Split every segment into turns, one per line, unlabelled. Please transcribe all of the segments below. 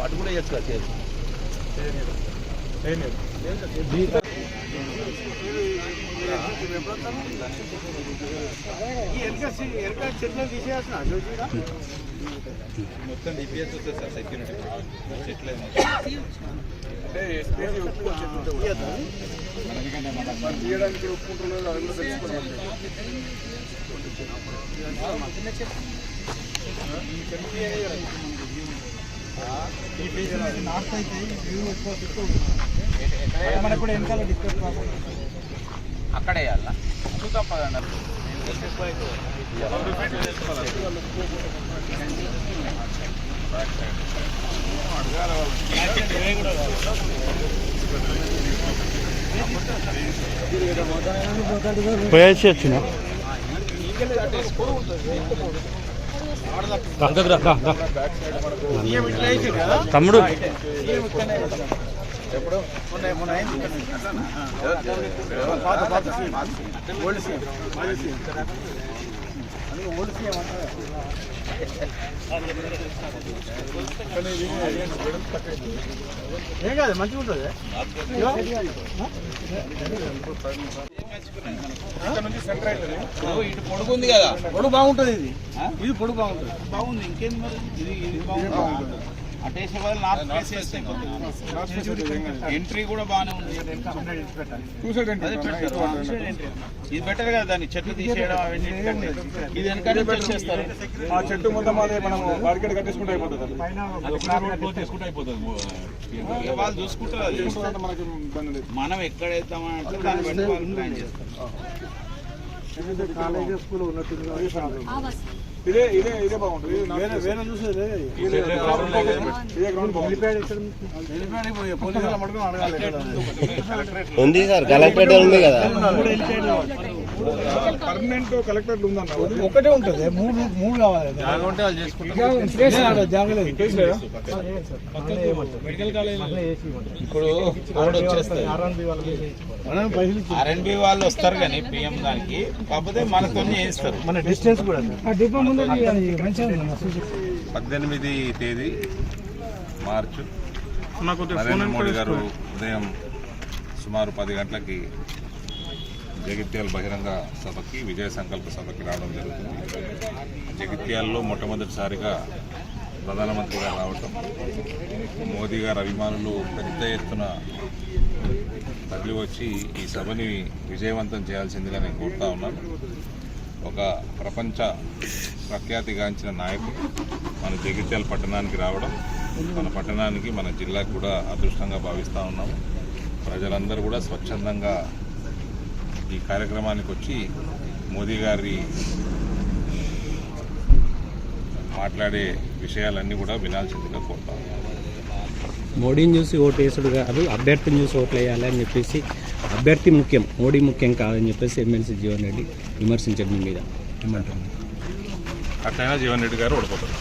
అటు కూడా వేయచ్చు కదా చేరు
మొత్తం డిపిఎస్ వస్తుంది సార్ సెక్యూరిటీ చెట్లేదు
తీయడానికి ఒప్పుకుంటున్నారు అది కూడా తెలుసుకోవాలి
మనకు కూడా వెనకాల డిస్కస్ అక్కడే వేయాలా చూద్దాం పదండి
పోయేసి వచ్చిన తమ్ముడు
ఎప్పుడు మొన్న మొన్న అయింది పాత పాత సీఎం ఓల్డ్ సీఎం మాజీ తమ్ముడు అందుకే ఓల్డ్ సీఎం ఏం కాదు మంచిగా ఉంటుంది ఇటు పొడుగు ఉంది కదా పొడుగు బాగుంటుంది ఇది ఇది పొడుగు బాగుంటుంది బాగుంది ఇంకేంది మరి ఇది ఇది బాగుంటుంది అటేసే వాళ్ళు నార్త్ ఫేస్ చేస్తే ఎంట్రీ కూడా బాగానే ఉంది. ఇది బెటర్ కదా దాన్ని? చెట్లు తీసేయడం అవన్నీ ఇది వెనకాల చేస్తారు
ఆ చెట్టు మొత్తం అదే మనం బారికేడ్ కట్టేసుకుంటే అయిపోతుంది
వాళ్ళు చూసుకుంటారు అది.
అంటే మనకి ఇబ్బంది లేదు.
మనం ఎక్కడ వేద్దామంటే దాన్ని బట్టి వాళ్ళు ప్లాన్
ఉన్నట్టుంది ఇదే ఇదే ఇదే బాగుంటుంది. వేరే వేరే చూసేది ఇదే. గ్రౌండ్ బాగుంది
ఉంది సార్ కలెక్టరేట్ ఉంది కదా.
పర్మనెంట్ కలెక్టర్ ఉందన్న
ఒకటే ఉంటుంది. మూడు మూడు కావాలి.
ఇప్పుడు ఆర్ఎన్బి వాళ్ళు వస్తారు కానీ పిఎం దానికి కాకపోతే మనతో చేయిస్తారు
మన డిస్టెన్స్ కూడా
పద్దెనిమిది తేదీ మార్చు. నరేంద్ర మోడీ గారు ఉదయం సుమారు పది గంటలకి జగిత్యాల బహిరంగ సభకి విజయ సంకల్ప సభకి రావడం జరుగుతుంది. జగిత్యాల్లో మొట్టమొదటిసారిగా ప్రధానమంత్రి గారు రావటం మోదీ గారు అభిమానులు పెద్ద ఎత్తున తరలి వచ్చి ఈ సభని విజయవంతం చేయాల్సిందిగా నేను కోరుతా ఉన్నాను. ఒక ప్రపంచ ప్రఖ్యాతిగాంచిన నాయకుడు మన జగిత్యాల పట్టణానికి రావడం మన పట్టణానికి మన జిల్లాకు కూడా అదృష్టంగా భావిస్తూ ఉన్నాము. ప్రజలందరూ కూడా స్వచ్ఛందంగా ఈ కార్యక్రమానికి వచ్చి మోదీ గారి మాట్లాడే విషయాలన్నీ కూడా వినాల్సిందిగా కోరుతా
మోడీని చూసి ఓటు వేసుడు కాదు అభ్యర్థిని చూసి ఓట్లు వేయాలి అని చెప్పేసి అభ్యర్థి ముఖ్యం మోడీ ముఖ్యం కాదని చెప్పేసి ఎమ్మెల్సీ జీవన్ రెడ్డి విమర్శించడం మీద. ఏమంటారు
అట్లయినా జీవన్ రెడ్డి గారు ఓడిపోతారు.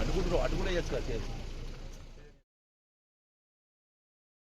అడుగుడు అటు కూడా వేయచ్చు కదా చేరు